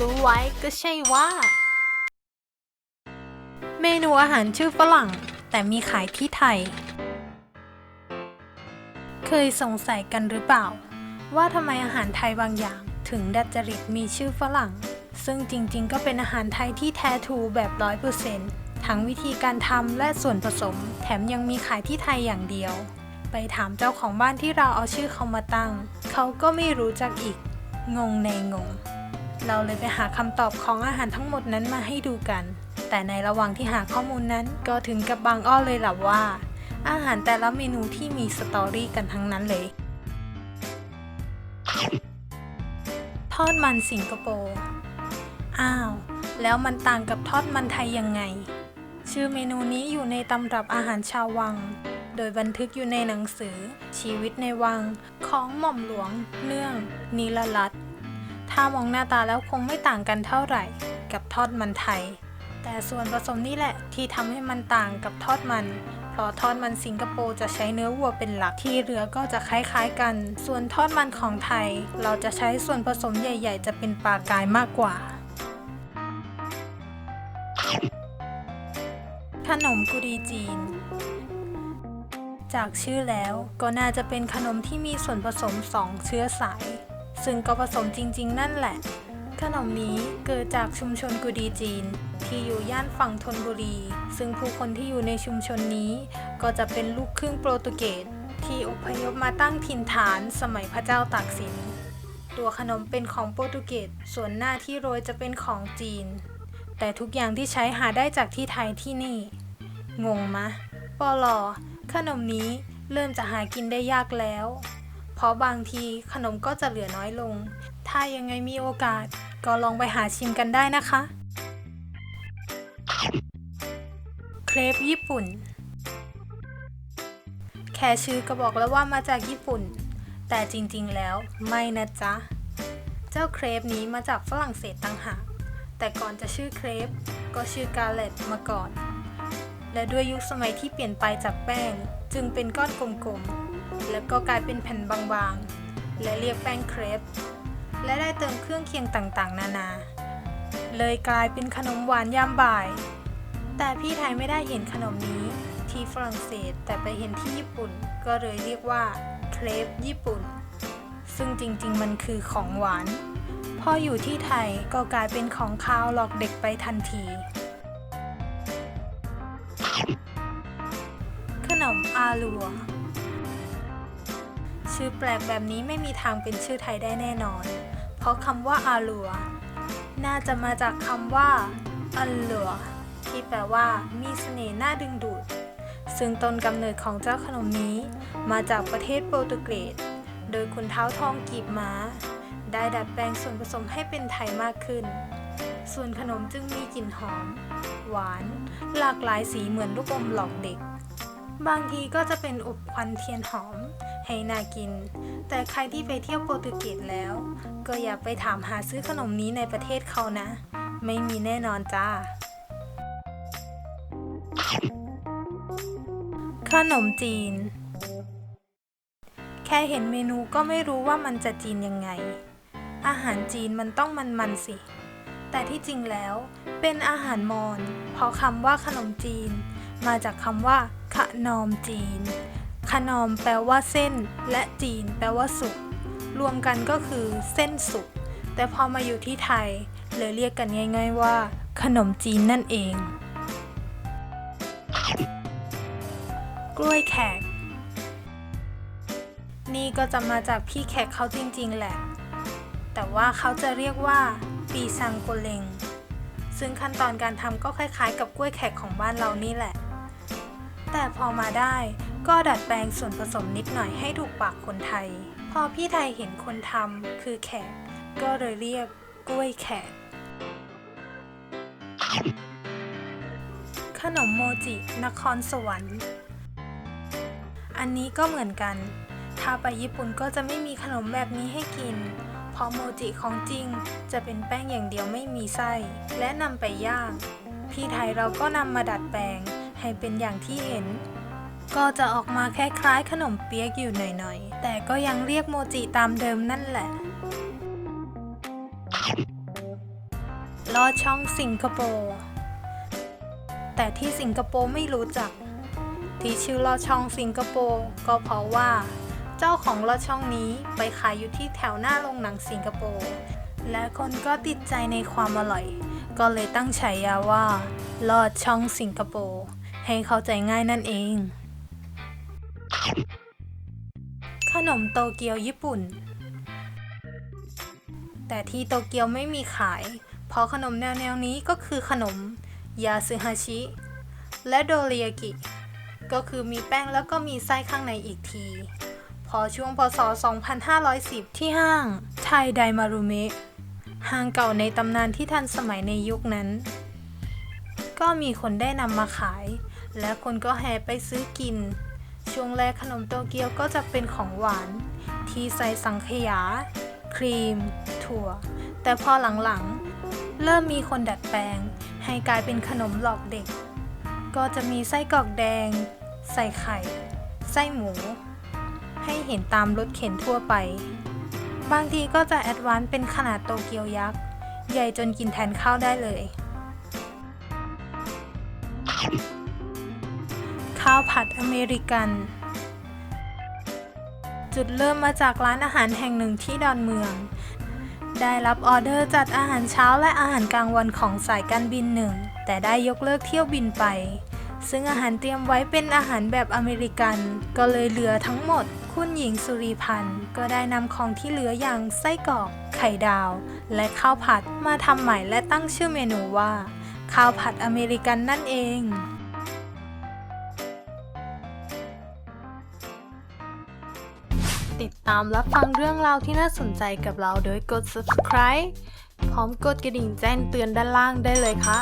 รู้ไว้ก็ใช่ว่า เมนูอาหารชื่อฝรั่ง แต่มีขายที่ไทย เคยสงสัยกันหรือเปล่า ว่าทำไมอาหารไทยบางอย่าง ถึงดัดจริตมีชื่อฝรั่ง ซึ่งจริงๆ ก็เป็นอาหารไทยที่แท้ทูแบบร้อยเปอร์เซ็นต์ทั้งวิธีการทำและส่วนผสม แถมยังมีขายที่ไทยอย่างเดียว ไปถามเจ้าของบ้านที่เราเอาชื่อเขามาตั้ง เขาก็ไม่รู้จักอีก งงในงง เราเลยไปหาคำตอบของอาหารทั้งหมดนั้นมาให้ดูกัน แต่ในระหว่างที่หาข้อมูลนั้นก็ถึงกับบางอ้อเลยล่ะว่า อาหารแต่ละเมนูที่มีสตอรี่กันทั้งนั้นเลย ทอดมันสิงคโปร์อ้าว แล้วมันต่างกับทอดมันไทยยังไง ชื่อเมนูนี้อยู่ในตำรับอาหารชาววัง โดยบันทึกอยู่ในหนังสือ ชีวิตในวังของหม่อมหลวง เนื่องนิลลัตน์ ถ้ามองหน้าตาแล้วคงไม่ต่างกันเท่าไหร่กับทอดมันไทย แต่ส่วนผสมนี่แหละที่ทำให้มันต่างกับทอดมัน เพราะทอดมันสิงคโปร์จะใช้เนื้อวัวเป็นหลักที่เหลือก็จะคล้ายๆกัน ส่วนทอดมันของไทย เราจะใช้ส่วนผสมใหญ่ ๆ จะเป็นปลากายมากกว่าขนมกุดีจีน จากชื่อแล้วก็น่าจะเป็นขนมที่มีส่วนผสมสองเชื้อสาย ซึ่งก็ผสมจริง ๆ นั่นแหละ ขนมนี้เกิดจากชุมชนกุดีจีน ที่อยู่ย่านฝั่งธนบุรี ซึ่งผู้คนที่อยู่ในชุมชนนี้ ก็จะเป็นลูกครึ่งโปรตุเกสที่อพยพมาตั้งถิ่นฐานสมัยพระเจ้าตากสิน ตัวขนมเป็นของโปรตุเกสส่วนหน้าที่โรยจะเป็นของจีน แต่ทุกอย่างที่ใช้หาได้จากที่ไทยที่นี่ งงมะปอลอขนมนี้เริ่มจะหากินได้ยากแล้ว เพราะบางทีขนมก็จะเหลือน้อยลง ถ้ายังไงมีโอกาสก็ลองไปหาชิมกันได้นะคะ เครปญี่ปุ่น แค่ชื่อก็บอกแล้วว่ามาจากญี่ปุ่น แต่จริงๆแล้วไม่นะจ๊ะ เจ้าเครปนี้มาจากฝรั่งเศสต่างหากแต่ก่อนจะชื่อเครปก็ชื่อกาเลตมาก่อน และด้วยยุคสมัยที่เปลี่ยนไปจากแป้ง จึงเป็นก้อนกลมๆ แล้วก็กลายเป็นแผ่นบางๆ และเรียกแป้งเครป และได้เติมเครื่องเคียงต่างๆ นานา เลยกลายเป็นขนมหวานยามบ่าย แต่พี่ไทยไม่ได้เห็นขนมนี้ที่ฝรั่งเศสแต่ไปเห็นที่ญี่ปุ่น ก็เลยเรียกว่าเครปญี่ปุ่น ซึ่งจริงๆ มันคือของหวาน พออยู่ที่ไทยก็กลายเป็นของคาวหลอกเด็กไปทันที อาลัว ชื่อแปลกแบบนี้ไม่มีทางเป็นชื่อไทยได้แน่นอน เพราะคำว่าอาลัว น่าจะมาจากคำว่าอัลลัวที่แปลว่า มีเสน่ห์น่าดึงดูด ซึ่งต้นกำเนิดของเจ้าขนมนี้ มาจากประเทศโปรตุเกส โดยคุณเท้าทองกีบม้า ได้ดัดแปลงส่วนผสมให้เป็นไทยมากขึ้น ส่วนขนมจึงมีกลิ่นหอม หวาน หลากหลายสีเหมือนลูกอมหลอกเด็ก บางทีก็จะเป็นอบควันเทียนหอม ให้น่ากิน แต่ใครที่ไปเที่ยวโปรตุเกสแล้ว ก็อย่าไปถามหาซื้อขนมนี้ในประเทศเขานะ ไม่มีแน่นอนจ้า ขนมจีน แค่เห็นเมนูก็ไม่รู้ว่ามันจะจีนยังไง อาหารจีนมันต้องมันๆสิ แต่ที่จริงแล้วเป็นอาหารมอญเพราะคำว่าขนมจีน มาจากคำว่าขนอมจีน ขนอมแปลว่าเส้น และจีน แปลว่าสุก รวมกันก็คือเส้นสุก แต่พอมาอยู่ที่ไทยเลยเรียกกันง่ายๆว่า ขนมจีนนั่นเอง กล้วยแขก นี่ก็จะมาจากพี่แขกเขาจริงๆแหละ แต่ว่าเขาจะเรียกว่าปีซังโกเลงซึ่งขั้นตอนการทำก็คล้ายๆ กับกล้วยแขกของบ้านเรานี่แหละ แต่พอมาได้ก็ดัดแปลงส่วนผสมนิดหน่อยให้ถูกปากคนไทย พอพี่ไทยเห็นคนทำคือแขก ก็เลยเรียกกล้วยแขก ขนมโมจิ นครสวรรค์ อันนี้ก็เหมือนกัน ถ้าไปญี่ปุ่นก็จะไม่มีขนมแบบนี้ให้กิน เพราะโมจิของจริงจะเป็นแป้งอย่างเดียวไม่มีไส้ และนำไปย่าง พี่ไทยเราก็นำมาดัดแปลง ให้เป็นอย่างที่เห็น ก็จะออกมาคล้ายๆขนมเปี๊ยกอยู่หน่อยๆ แต่ก็ยังเรียกโมจิตามเดิมนั่นแหละลอดช่องสิงคโปร์ แต่ที่สิงคโปร์ไม่รู้จัก ที่ชื่อลอดช่องสิงคโปร์ก็เพราะว่า เจ้าของลอดช่องนี้ไปขายอยู่ที่แถวหน้าโรงหนังสิงคโปร์ และคนก็ติดใจในความอร่อย ก็เลยตั้งฉายาว่าลอดช่องสิงคโปร์ ให้เข้าใจง่ายนั่นเอง ขนมโตเกียวญี่ปุ่น แต่ที่โตเกียวไม่มีขาย เพราะขนมแนวๆนี้ก็คือขนม ยาซึฮาชิ และโดเรียกิ ก็คือมีแป้งแล้วก็มีไส้ข้างในอีกที พอช่วงพศ 2510 ที่ห้างไทไดมารุเมะห้างเก่าในตำนานที่ทันสมัยในยุคนั้น ก็มีคนได้นำมาขาย และคนก็แห่ไปซื้อกิน ช่วงแรกขนมโตเกียวก็จะเป็นของหวาน ที่ใส่สังขยา ครีม ถั่ว แต่พอหลังๆ เริ่มมีคนดัดแปลง ให้กลายเป็นขนมหลอกเด็ก ก็จะมีไส้กรอกแดง ใส่ไข่ ไส้หมู ให้เห็นตามรถเข็นทั่วไป บางทีก็จะแอดวานซ์เป็นขนาดโตเกียวยักษ์ ใหญ่จนกินแทนข้าวได้เลย ข้าวผัดอเมริกัน จุดเริ่มมาจากร้านอาหารแห่งหนึ่งที่ดอนเมือง ได้รับออเดอร์จัดอาหารเช้าและอาหารกลางวันของสายการบินหนึ่ง แต่ได้ยกเลิกเที่ยวบินไป ซึ่งอาหารเตรียมไว้เป็นอาหารแบบอเมริกัน ก็เลยเหลือทั้งหมด คุณหญิงสุริพันธ์ก็ได้นำของที่เหลืออย่างไส้กรอกไข่ดาว และข้าวผัดมาทำใหม่และตั้งชื่อเมนูว่าข้าวผัดอเมริกันนั่นเอง ตามรับฟังเรื่องราวที่น่าสนใจกับเราโดยกด subscribe พร้อมกดกระดิ่งแจ้งเตือนด้านล่างได้เลยค่ะ